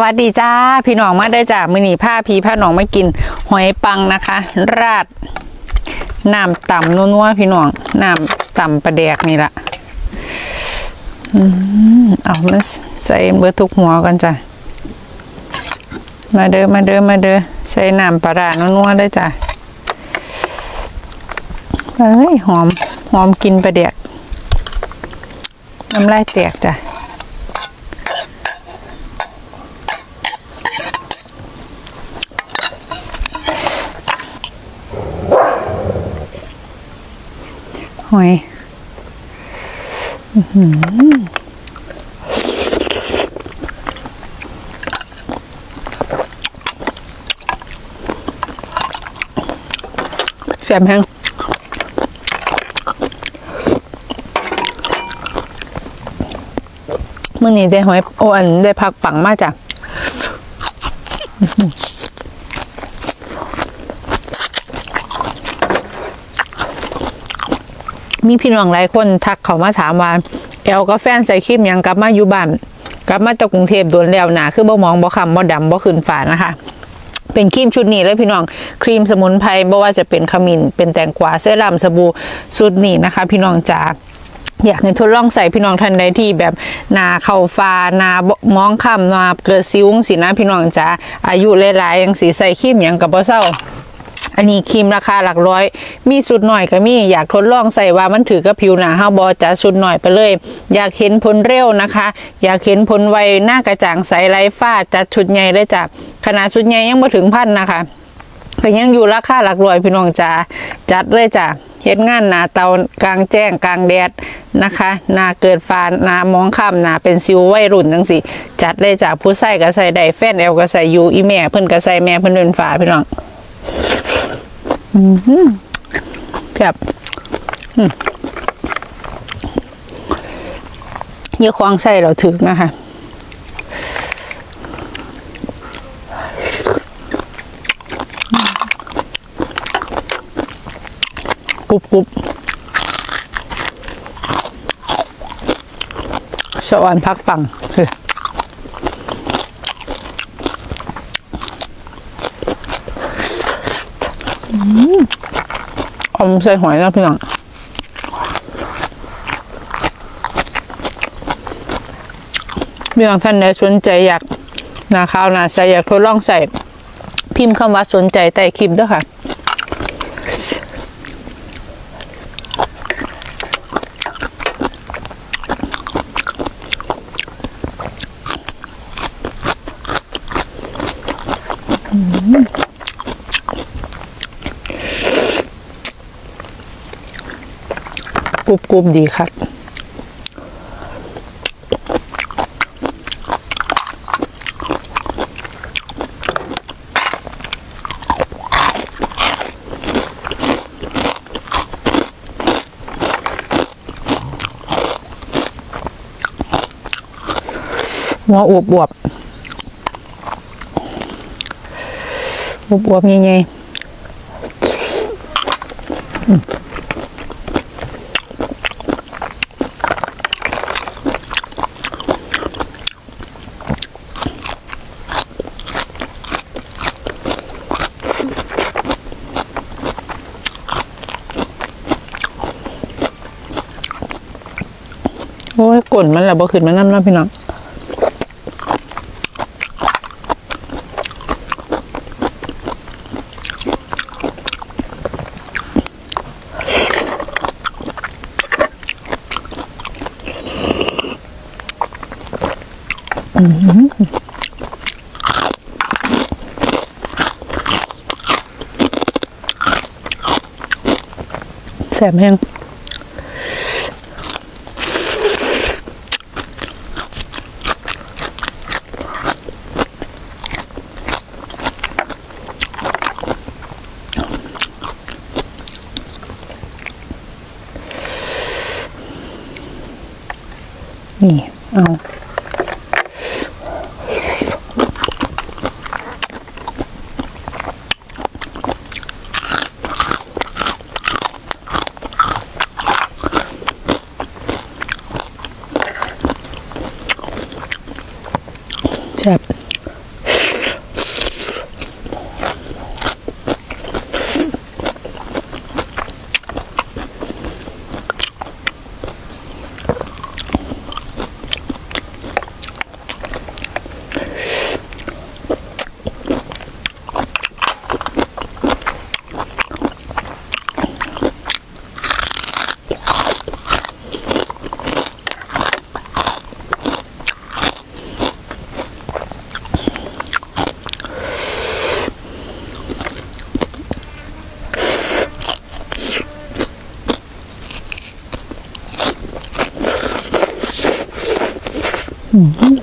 วัสดีจ้า พี่น้องมาได้จ้ามือหนีผ้าพีผ้าหนองมากิน หอยปังนะคะ ราดน้ำต่ำนัวๆพี่น้องน้ำต่ำประแดกนี่ละอืมเอามาใส่เบอร์ทุกหัวกันจ้ะมาเด้อมาเด้อมาเด้อใส่น้ำปลาร้านัวๆได้จ้ะเฮ้ยหอมหอมกินประแดกน้ำลายแตกจ้ะ หอยแซ่บแห้งมื่อนี้ได้หอยโออันได้พักปังมาจ้ะอื้อหือ มีพี่น้องหลายคนทักเขามาถามว่าแอลกับแฟนใส่ครีมยังกลับมาอยู่บ้านกลับมาจากกรุงเทพโดนแล้วหนาคือบ่มองบ่คำบ่ดำบ่ขึ้นฝานะคะเป็นครีมชุดนี้เลยพี่น้องครีมสมุนไพรบ่ว่าจะเป็นขมิ้นเป็นแตงกวาเซรั่มสบู่ชุดนี้นะคะ พี่น้องจ๋าอยากให้ทดลองใส่พี่น้องท่านใดที่แบบนาเข่าฟ้านามองคำนาเกิดซิวสินะพี่น้องจ๋าอายุหลายๆยังสีใส่ครีมยังกับบ่เศร้า อันนี้ครีมราคาหลักร้อย มีสุดหน่อยก็มี อยากทดลองใส่ว่ามันถือกับผิวหนาห้าบอจะสุดหน่อยไปเลย อยากเห็นผลเร็วนะคะ อยากเห็นผลไวหน้ากระจ่างใสไร้ฝ้าจัดชุดใหญ่เลยจ้ะขนาดชุดใหญ่ยังไม่ถึงพันนะคะก็ยังอยู่ราคาหลักร้อยพี่น้องจ๋าจัดเลยจ้ะเฮ็ดงานหนาเตากลางแจ้งกลางแดดนะคะหนาเกิดฟานหนามองข้ามหนาเป็นซิววัยรุ่นจังสิจัดเลยจ้ะผู้ใส่ก็ใส่ได้แฟนแอลก็ใส่ยูอีแม่เพิ่นก็ใส่แม่เพิ่นเป็นฝาพี่น้อง แบบอืมเยอะควางใส่เราถึงนะคะกรุบกรุบสวรรค์พักปัง คืออมใส่หอยนะพี่น้องพี่น้องท่านใดสนใจอยากนาข้าวนาใส่อยากทดลองใส่พิมพ์คำว่าสนใจใต้คลิปด้วยค่ะก รุบกรุบดีครับหัวอวบอวบอวบอวบๆใหญ่ๆ กลนมันแหละบ่ขึ้นมาน้ำเน้ำพี่น้องแสบแห้งนี่ เอา 嗯。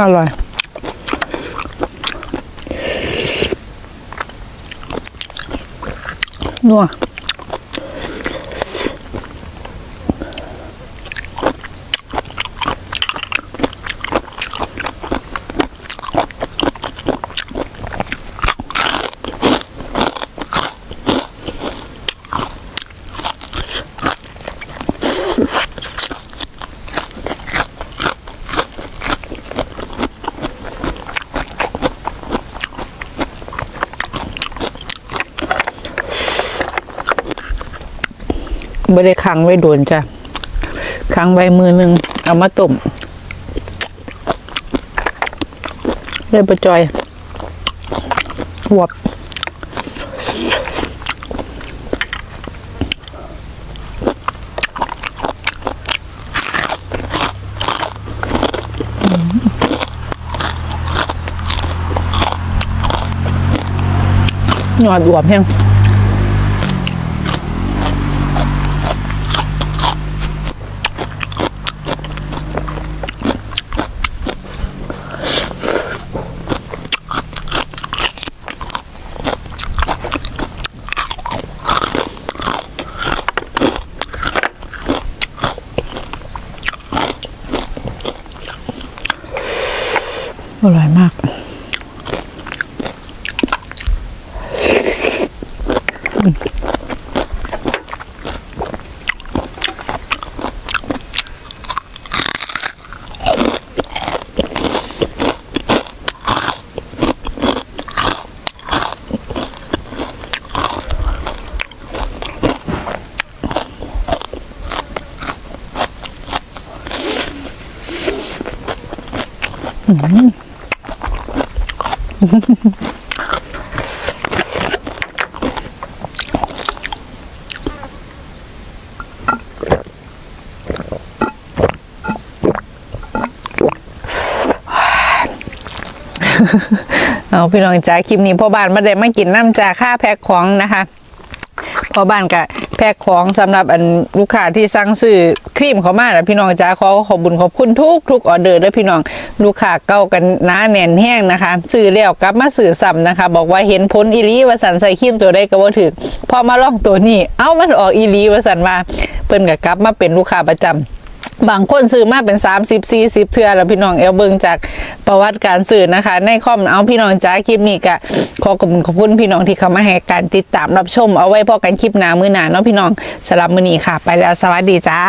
อร่อย นัว ไม่ได้ค้างไว้โดนจ้ะค้างไว้มือหนึ่งเอามาต้มเลยประจอยหวบหยอดหวบแห้ง อร่อยมาก เอาพี่น้องจ้าคลิปนี้พ่อบ้านมาได้มากินน้ำจ้าค่าแพ็คของนะคะพ่อบ้านกับ แพ็คของสำหรับอันลูกค้าที่สั่งซื้อครีมเขามาแล้วพี่น้องจ้าขอขอบบุญขอบคุณทุกทุกออเดอร์ด้วยพี่น้องลูกค้าเก่ากันน้าแน่นแห้งนะคะซื้อแล้วกลับมาซื้อซ้ำนะคะ บอกว่าเห็นผลอีลีว่าสันใส่ครีมตัวได้ก็บ่ถึกพอมาลองตัวนี้ เอ้ามันออกอีลีว่าสันมาเปิ้นก็กลับมาเป็นลูกค้าประจำ บางคนซื้อมาเป็น 30 40เทื่อแล้วพี่น้องเอลเบิงจากประวัติการซื้อนะคะ ในคอมเอาพี่น้องจ้าคลิปนี้ก็ขอขอบคุณขอบคุณพี่น้องที่เข้ามาให้การติดตามรับชมเอาไว้พอกันคลิปหน้ามือหน้าเนาะพี่น้องสลับมือนี้ค่ะ ไปแล้วสวัสดีจ้า